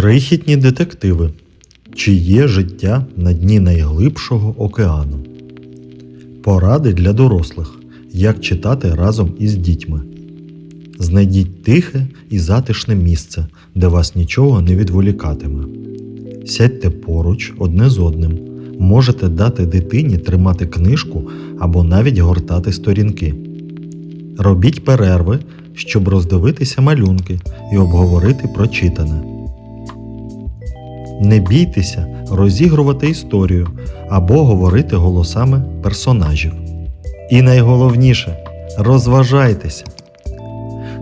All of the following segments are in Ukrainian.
Крихітні детективи. Чи є життя на дні найглибшого океану? Поради для дорослих. Як читати разом із дітьми. Знайдіть тихе і затишне місце, де вас нічого не відволікатиме. Сядьте поруч одне з одним. Можете дати дитині тримати книжку або навіть гортати сторінки. Робіть перерви, щоб роздивитися малюнки і обговорити прочитане. Не бійтеся розігрувати історію або говорити голосами персонажів. І найголовніше розважайтеся.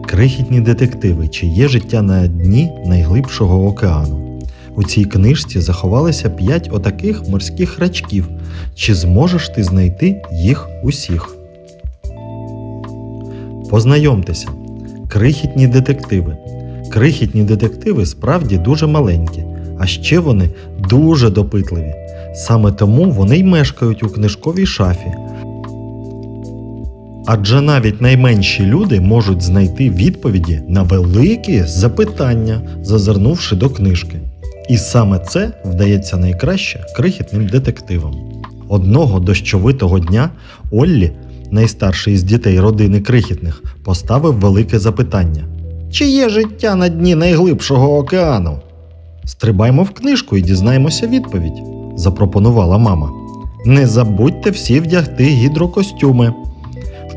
Крихітні детективи, чи є життя на дні найглибшого океану. У цій книжці заховалися п'ять отаких морських рачків. Чи зможеш ти знайти їх усіх? Познайомтеся. Крихітні детективи. Крихітні детективи справді дуже маленькі, а ще вони дуже допитливі. Саме тому вони й мешкають у книжковій шафі. Адже навіть найменші люди можуть знайти відповіді на великі запитання, зазирнувши до книжки. І саме це вдається найкраще крихітним детективам. Одного дощовитого дня Оллі, найстарший із дітей родини крихітних, поставив велике запитання: Чи є життя на дні найглибшого океану? Стрибаймо в книжку і дізнаємося відповідь, запропонувала мама. Не забудьте всі вдягти гідрокостюми.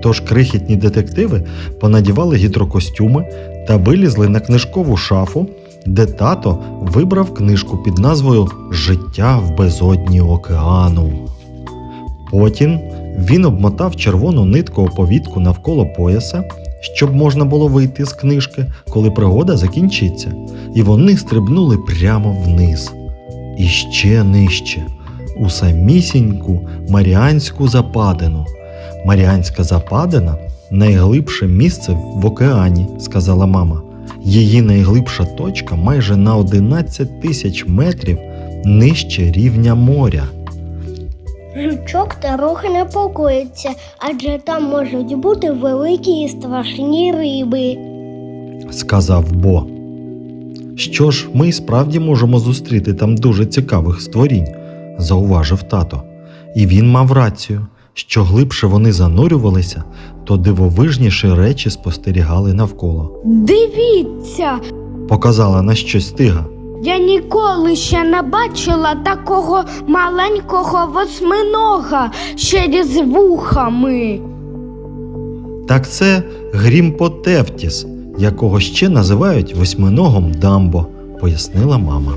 Тож крихітні детективи понадівали гідрокостюми та вилізли на книжкову шафу, де тато вибрав книжку під назвою Життя в безодні океану. Потім він обмотав червону нитку оповідку навколо пояса, щоб можна було вийти з книжки, коли пригода закінчиться, і вони стрибнули прямо вниз. І ще нижче, у самісіньку Маріанську западину. Маріанська западина найглибше місце в океані, сказала мама. Її найглибша точка майже на 11 тисяч метрів нижче рівня моря. Жучок трохи непокоїться, адже там можуть бути великі і страшні риби. сказав Бо. Що ж, ми і справді можемо зустріти там дуже цікавих створінь, зауважив тато. І він мав рацію. Що глибше вони занурювалися, то дивовижніші речі спостерігали навколо. Дивіться, Показала на щось тига. Я ніколи ще не бачила такого маленького восьминога ще з вухами. Так це Грімпотевтіс, якого ще називають восьминогом Дамбо, пояснила мама.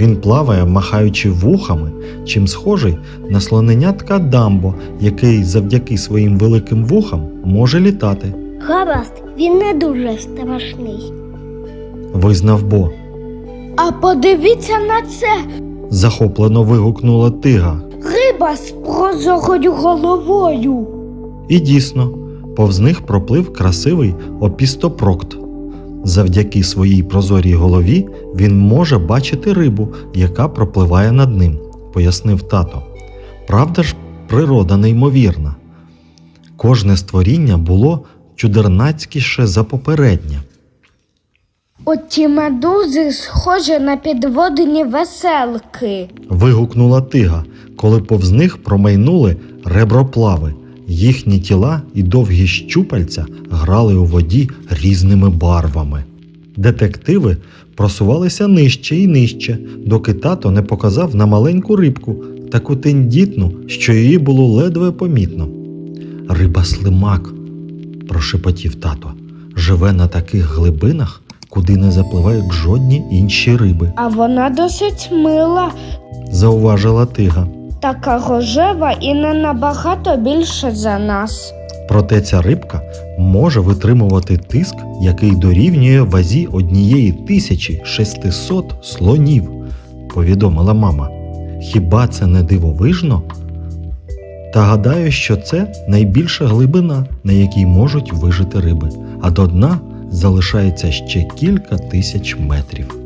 Він плаває, махаючи вухами, чим схожий на слоненятка Дамбо, який завдяки своїм великим вухам може літати, Гаразд, він не дуже страшний. визнав Бо. А подивіться на це Захоплено вигукнула тига. риба з прозорою головою. І дійсно, повз них проплив красивий опістопрокт. Завдяки своїй прозорій голові він може бачити рибу, яка пропливає над ним, пояснив тато. Правда ж, природа неймовірна. Кожне створіння було чудернацькіше за попереднє. Оті медузи схожі на підводні веселки. Вигукнула тига, коли повз них промайнули реброплави. Їхні тіла і довгі щупальця грали у воді різними барвами. Детективи просувалися нижче і нижче, доки тато не показав на маленьку рибку, таку тендітну, що її було ледве помітно. Риба слимак, прошепотів тато, живе на таких глибинах, куди не запливають жодні інші риби, А вона досить мила, зауважила тига. така рожева і не набагато більше за нас. Проте ця рибка може витримувати тиск, який дорівнює вазі однієї тисячі 600 слонів, повідомила мама. Хіба це не дивовижно? Та гадаю, що це найбільша глибина, на якій можуть вижити риби, а до дна залишається ще кілька тисяч метрів.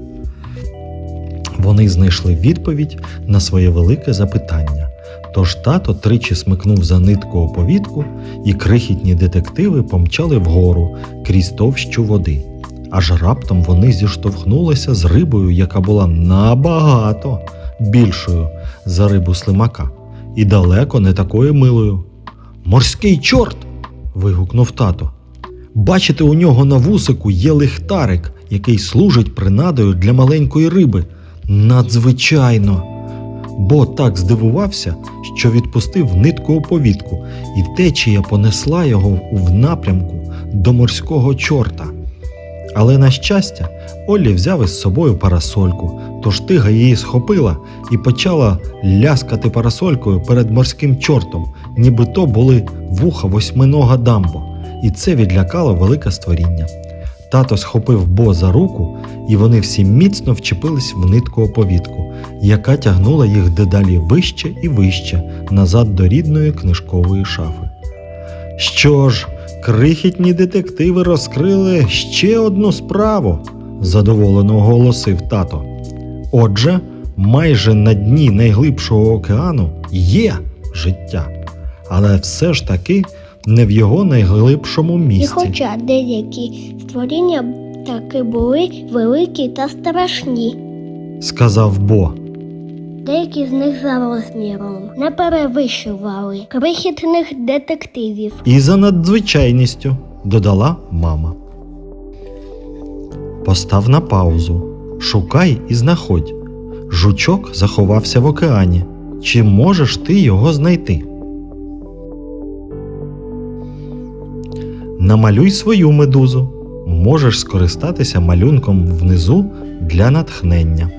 Вони знайшли відповідь на своє велике запитання. Тож тато тричі смикнув за нитку оповідку, і крихітні детективи помчали вгору крізь товщу води. Аж раптом вони зіштовхнулися з рибою, яка була набагато більшою за рибу слимака, і далеко не такою милою. Морський чорт. вигукнув тато. Бачите, у нього на вусику є лихтарик, який служить принадою для маленької риби. Надзвичайно. Бо так здивувався, що відпустив нитку оповідку, і течія понесла його в напрямку до морського чорта. Але на щастя, Оллі взяв із собою парасольку, тож тига її схопила і почала ляскати парасолькою перед морським чортом, ніби то були вуха восьминога дамбо, і це відлякало велике створіння. Тато схопив Бо за руку, і вони всі міцно вчепились в нитку оповідку, яка тягнула їх дедалі вище і вище назад до рідної книжкової шафи. Що ж, крихітні детективи розкрили ще одну справу, задоволено оголосив тато. Отже, майже на дні найглибшого океану є життя, але все ж таки не в його найглибшому І місці. хоча деякі створіння таки були великі та страшні, сказав Бо. деякі з них за розміром не перевищували крихітних детективів. І за надзвичайністю, додала мама. Постав на паузу. Шукай і знаходь. Жучок заховався в океані. Чи можеш ти його знайти? Намалюй свою медузу. Можеш скористатися малюнком внизу для натхнення.